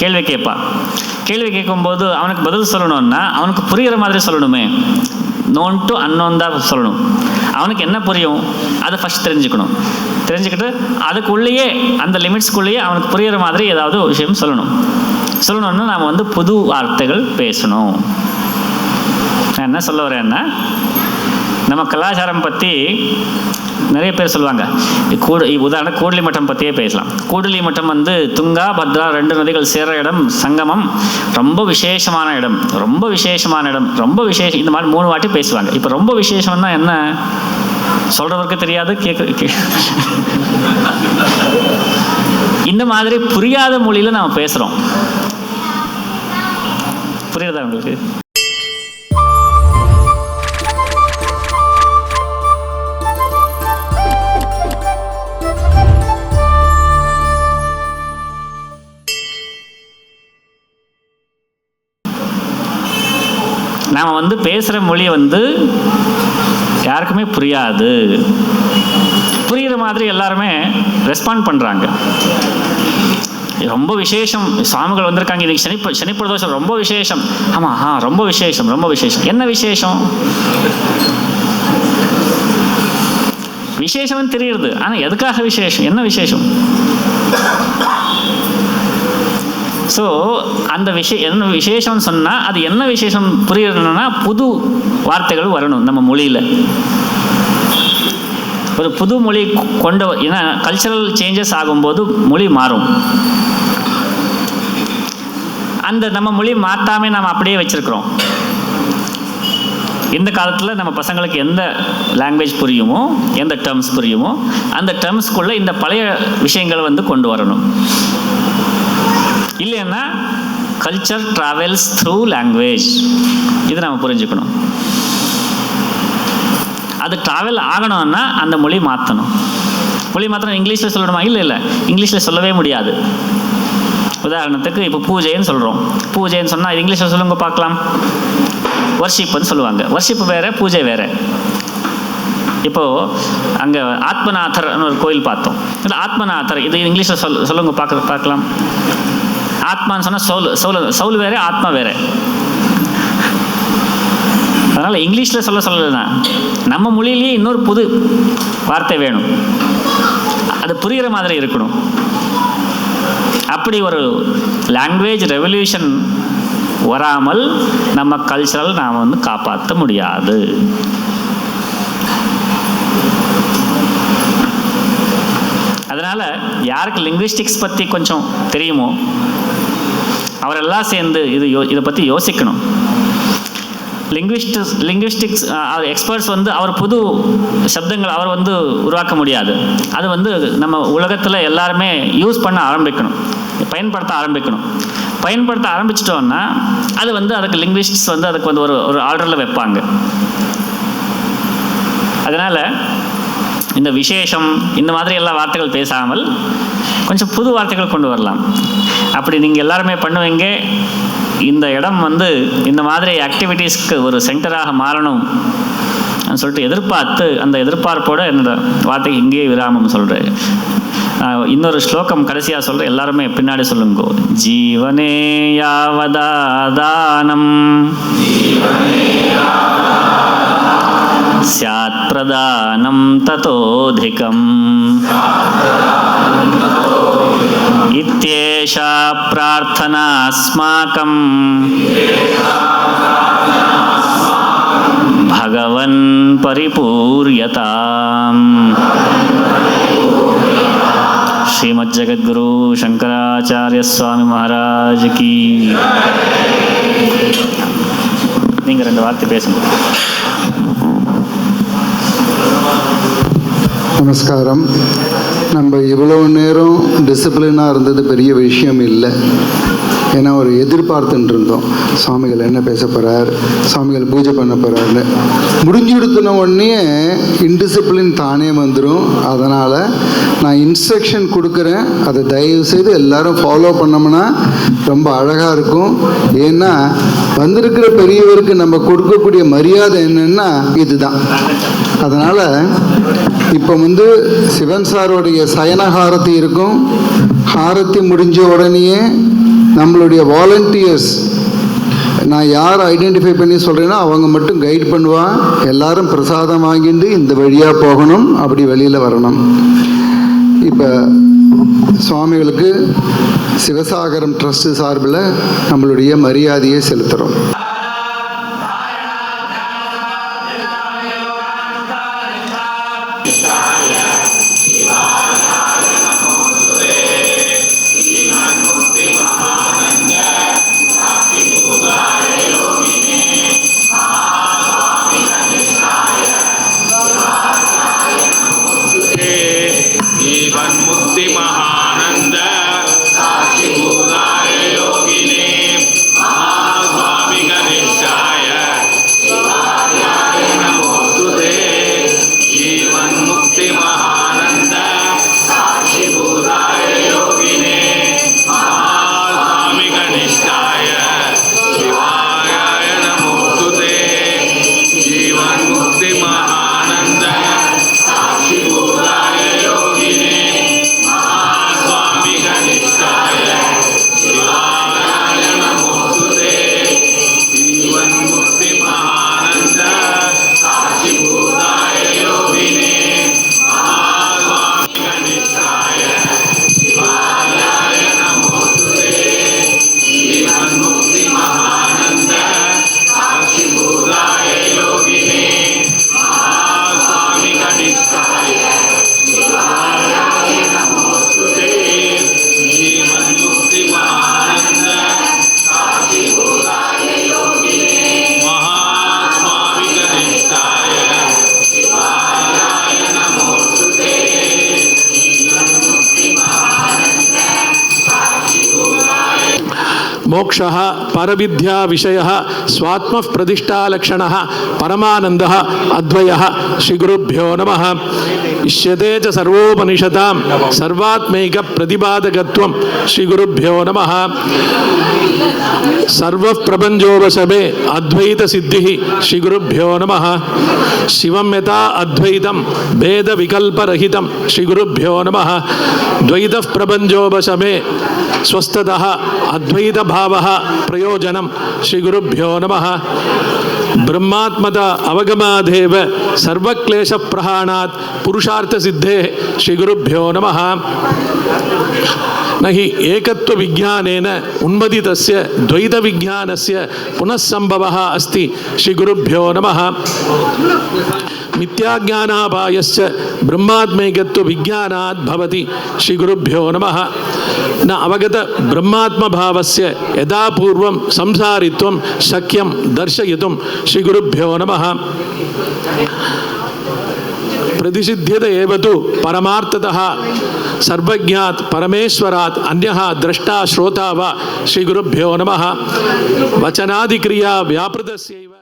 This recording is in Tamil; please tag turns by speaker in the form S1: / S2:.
S1: கேள்வி கேட்பான் கேள்வி கேட்கும்போது அவனுக்கு பதில் சொல்லணும்னா அவனுக்கு புரிகிற மாதிரி சொல்லணுமே. நோன் டு அன்னோன் தான் சொல்லணும். அவனுக்கு என்ன புரியும்? அதை ஃபஸ்ட் தெரிஞ்சுக்கணும். தெரிஞ்சுக்கிட்டு அதுக்குள்ளேயே அந்த லிமிட்ஸ்க்குள்ளேயே அவனுக்கு புரிகிற மாதிரி ஏதாவது விஷயம் சொல்லணும். சொல்லணும்னா நாம் வந்து புது வார்த்தைகள் பேசணும். நான் என்ன சொல்ல வரேன்னா நம்ம கலாச்சாரம் பற்றி நிறைய பேர் சொல்லுவாங்க. கூடு உதாரணம் கூடலி மட்டம் பற்றியே பேசலாம். கூடலி மட்டம் வந்து துங்கா பத்ரா ரெண்டு நதிகள் சேர இடம் சங்கமம். ரொம்ப விசேஷமான இடம். ரொம்ப விசேஷமான இடம். ரொம்ப விசேஷம் இந்த மாதிரி மூணு வாட்டி பேசுவாங்க. இப்போ ரொம்ப விசேஷம்னா என்ன? சொல்கிறவருக்கு தெரியாது கேட்க கே இந்த மாதிரி புரியாத மொழியில நாம் பேசுகிறோம் புரியுதா உங்களுக்கு? நாம் வந்து பேசுகிற மொழி வந்து யாருக்குமே புரியாது. புரிகிற மாதிரி எல்லாருமே ரெஸ்பாண்ட் பண்ணுறாங்க ரொம்ப விசேஷம். சுவாமிகள் வந்திருக்காங்க. இன்னைக்கு சனி சனி பிரதோஷம் ரொம்ப விசேஷம். ஆமாம் ஆ ரொம்ப விசேஷம் ரொம்ப விசேஷம். என்ன விசேஷம்? விசேஷம்னு தெரியுது ஆனால் எதுக்காக விசேஷம்? என்ன விசேஷம்? ஸோ அந்த விஷயம் என்ன விசேஷம்னு சொன்னால் அது என்ன விசேஷம் புரியணும்னா புது வார்த்தைகள் வரணும் நம்ம மொழியில். ஒரு புது மொழி கொண்டு ஏன்னா கல்ச்சரல் சேஞ்சஸ் ஆகும்போது மொழி மாறும். அந்த நம்ம மொழி மாற்றாமே நம்ம அப்படியே வச்சுருக்குறோம். இந்த காலத்தில் நம்ம பசங்களுக்கு எந்த லாங்குவேஜ் புரியுமோ எந்த டேர்ம்ஸ் புரியுமோ அந்த டேர்ம்ஸ்க்குள்ளே இந்த பழைய விஷயங்களை வந்து கொண்டு வரணும். இல்லைன்னா கல்ச்சர் ட்ராவல்ஸ் த்ரூ லாங்குவேஜ் இது நம்ம புரிஞ்சுக்கணும். அது ட்ராவல் ஆகணும்னா அந்த மொழி மாற்றணும் மொழி மாற்றணும் இங்கிலீஷில் சொல்லணுமா? இல்லை இல்லை. இங்கிலீஷில் சொல்லவே முடியாது. உதாரணத்துக்கு இப்போ பூஜைன்னு சொல்கிறோம் பூஜைன்னு சொன்னால் இங்கிலீஷில் சொல்லுங்க பார்க்கலாம். வர்ஷிப்புன்னு சொல்லுவாங்க. வர்ஷிப் வேறு பூஜை வேறு. இப்போது அங்கே ஆத்மநாதர்னு ஒரு கோயில் பார்த்தோம். இல்லை ஆத்மநாதர் இது இங்கிலீஷில் சொல் சொல்லுங்க பார்க்க பார்க்கலாம். ஆத்மான்னு சொன்னால் சவுல் சவுல் சவுல் வேறு ஆத்மா வேறு. அதனால் இங்கிலீஷில் சொல்ல சொல்லலைன்னா நம்ம மொழியிலேயே இன்னொரு புது வார்த்தை வேணும். அது புரிகிற மாதிரி இருக்கணும். அப்படி ஒரு லாங்குவேஜ் ரெவல்யூஷன் வராமல் நம்ம கல்ச்சரல் நாம் வந்து காப்பாற்ற முடியாது. அதனால் யாருக்கு லிங்குவிஸ்டிக்ஸ் பற்றி கொஞ்சம் தெரியுமோ? அவரெல்லாம் சேர்ந்து இது யோ இதை பற்றி யோசிக்கணும். லிங்குவிஸ்டிக்ஸ் லிங்குவிஸ்டிக்ஸ் எக்ஸ்பர்ட்ஸ் வந்து அவர் புது சப்தங்கள் அவர் வந்து உருவாக்க முடியாது. அது வந்து நம்ம உலகத்தில் எல்லாருமே யூஸ் பண்ண ஆரம்பிக்கணும். பயன்படுத்த ஆரம்பிக்கணும். பயன்படுத்த ஆரம்பிச்சிட்டோன்னா அது வந்து அதுக்கு லிங்குவிஸ்ட்ஸ் வந்து அதுக்கு வந்து ஒரு ஒரு ஆர்டரில் வைப்பாங்க. அதனால் இந்த விசேஷம் இந்த மாதிரி எல்லா வார்த்தைகள் பேசாமல் கொஞ்சம் புது வார்த்தைகள் கொண்டு வரலாம். அப்படி நீங்கள் எல்லாருமே பண்ணுவீங்க. இந்த இடம் வந்து இந்த மாதிரி ஆக்டிவிட்டீஸ்க்கு ஒரு சென்டராக மாறணும் சொல்லிட்டு எதிர்பார்த்து அந்த எதிர்பார்ப்போட என்னோட வார்த்தைக்கு இங்கேயே விராமம் சொல்கிறேன் இன்னொரு ஸ்லோகம் கடைசியாக சொல்கிறேன் எல்லாருமே பின்னாடி சொல்லுங்க. ஜீவனே யாவதாதானம் स्यात् प्रदानं ततोऽधिकम् इत्येषा प्रार्थनास्माकम् भगवन् परिपूर्यताम् श्रीमज्जगद्गुरु शङ्कराचार्य स्वामी महाराज की நீங்கள் ரெண்டு வார்த்தை பேசுங்க
S2: നമസ്കാരം. நம்ம இவ்வளவு நேரம் டிசிப்ளினாக இருந்தது பெரிய விஷயம் இல்லை. ஏன்னா ஒரு எதிர்பார்த்துட்டு இருந்தோம். சுவாமிகள் என்ன பேச போகிறார் சுவாமிகள் பூஜை பண்ண போகிறாருன்னு முடிஞ்சு கொடுத்துன உடனே இன்டிசிப்ளின் தானே வந்துடும் அதனால் நான் இன்ஸ்ட்ரக்ஷன் கொடுக்குறேன். அதை தயவு செய்து எல்லாரும் ஃபாலோ பண்ணோம்னா ரொம்ப அழகாக இருக்கும். ஏன்னா வந்திருக்கிற பெரியவருக்கு நம்ம கொடுக்கக்கூடிய மரியாதை என்னென்னா இதுதான். அதனால் இப்போ வந்து சிவன் சாரோடைய நம்மளுடைய சயனஹாரதி இருக்கும் ஹாரத்தி முடிஞ்ச உடனேயே நம்மளுடைய வாலண்டியர்ஸ் நான் யார் ஐடென்டிஃபை பண்ணி சொல்கிறேன்னா அவங்க மட்டும் கைட் பண்ணுவாள் எல்லாரும் பிரசாதம் வாங்கிட்டு இந்த வழியாக போகணும் அப்படி வெளியில் வரணும் இப்போ சுவாமிகளுக்கு சிவசாகரம் ட்ரஸ்ட் சார்பில் நம்மளுடைய மரியாதையை செலுத்துகிறோம்
S3: Yeah. मोक्ष
S4: परविद्या विषय स्वात्म प्रतिष्ठा लक्षण परमानंद अद्वय श्रीगुरुभ्यो नम। ఇష్యతే చ సర్వోపనిషదాం సర్వాత్మైక ప్రతిపాదకత్వం శ్రీ గురుభ్యో నమ సర్వ ప్రపంచోపశమే అద్వైత సిద్ధి శ్రీ గురుభ్యో నమ శివం యథా అద్వైతం భేద వికల్పరహితం శ్రీ గురుభ్యో నమ ద్వైత ప్రపంచోపశమే స్వస్థత అద్వైతభావ ప్రయోజనం శ్రీ గురుభ్యో నమ ब्रह्मात्मता अवगमादेव सर्वक्लेशप्रहाणात् पुरुषार्थसिद्धेः श्रीगुरुभ्यो नमः। நகி ஏகத்துவ விஜானேன உன்மதி தஸ்ய துவைத விஜானஸ்ய புனഃசம்பவ அஸ்தி ஸ்ரீ குருப்பியோ நம மித்யாஜானாபாயஸ்ச பிரம்மாத்மேகத்துவ விஜானாத் பவதி ஸ்ரீ குருப்பியோ நம न अवगत ब्रह्मात्मभावस्य यदा पूर्वं संसारित्वं शक्यं दर्शयितुं श्रीगुरुभ्यो नमः। प्रतिषिध्यत एव तु परमार्थतः। సర్వజ్ఞాత్ పరమేశ్వరాత్ అన్య ద్రష్టా శ్రోతావ శ్రీ గురుభ్యో నమ. వచనాది క్రియా వ్యాపృతస్యవ.